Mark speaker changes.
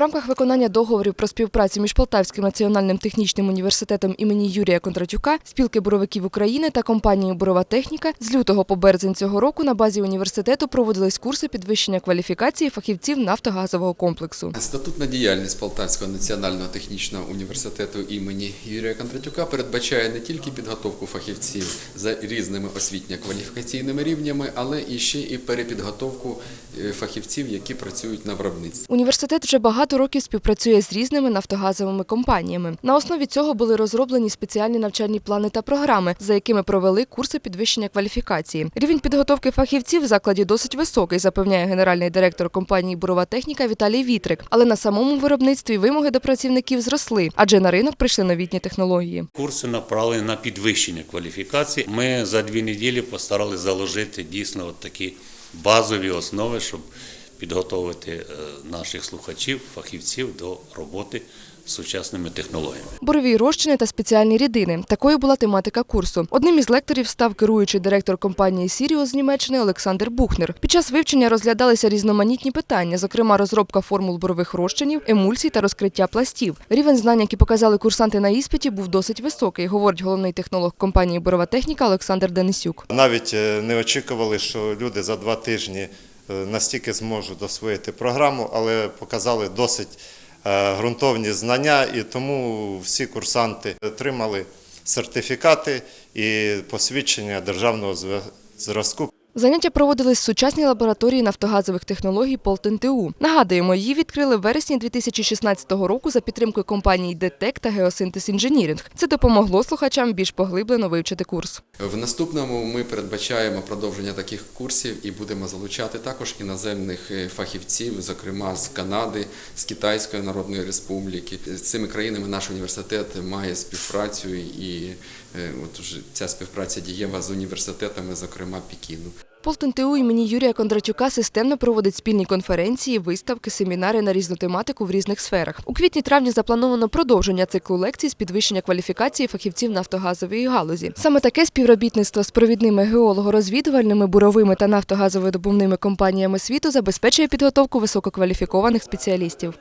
Speaker 1: рамках виконання договорів про співпрацю між Полтавським національним технічним університетом імені Юрія Кондратюка, спілки буровиків України та компанією Бурова техніка з лютого по березень цього року на базі університету проводились курси підвищення кваліфікації фахівців нафтогазового комплексу.
Speaker 2: Статутна діяльність Полтавського національного технічного університету імені Юрія Кондратюка передбачає не тільки підготовку фахівців за різними освітньо-кваліфікаційними рівнями, але і ще і перепідготовку е, фахівців, які працюють на виробництві.
Speaker 1: Університет вже багато років співпрацює з різними нафтогазовими компаніями. На основі цього були розроблені спеціальні навчальні плани та програми, за якими провели курси підвищення кваліфікації. Рівень підготовки фахівців в закладі досить високий, запевняє генеральний директор компанії Бурова техніка Віталій Вітрик. Але на самому виробництві вимоги до працівників зросли, адже на ринок прийшли новітні технології.
Speaker 3: Курси направлені на підвищення кваліфікації. Ми за дві неділі постаралися заложити дійсно от такі базові основи, щоб підготовити е, наших слухачів, фахівців до роботи з сучасними технологіями.
Speaker 1: Борові розчини та спеціальні рідини. Такою була тематика курсу. Одним із лекторів став керуючий директор компанії Сіріо з Німеччини Олександр Бухнер. Під час вивчення розглядалися різноманітні питання, зокрема розробка формул борових розчинів, емульсій та розкриття пластів. Рівень знань, які показали курсанти на іспиті, був досить високий, говорить головний технолог компанії Борова техніка Олександр Денисюк.
Speaker 4: Навіть е, не очікували, що люди за два тижні настільки зможуть освоїти програму, але показали досить е, ґрунтовні знання, і тому всі курсанти отримали сертифікати і посвідчення державного зразку.
Speaker 1: Заняття проводились в сучасній лабораторії нафтогазових технологій ПолтНТУ. Нагадуємо, її відкрили в вересні 2016 року за підтримкою компаній ДТЕК та Геосинтез Інженірінг. Це допомогло слухачам більш поглиблено вивчити курс.
Speaker 2: В наступному ми передбачаємо продовження таких курсів і будемо залучати також іноземних е, фахівців, зокрема з Канади, з Китайської Народної Республіки. З цими країнами наш університет має співпрацю і е, от ця співпраця дієва з університетами, зокрема Пекіну.
Speaker 1: ПолтНТУ імені Юрія Кондратюка системно проводить спільні конференції, виставки, семінари на різну тематику в різних сферах. У квітні-травні заплановано продовження циклу лекцій з підвищення кваліфікації фахівців нафтогазової галузі. Саме таке співробітництво з провідними геолого-розвідувальними, буровими та нафтогазовидобувними компаніями світу забезпечує підготовку висококваліфікованих спеціалістів.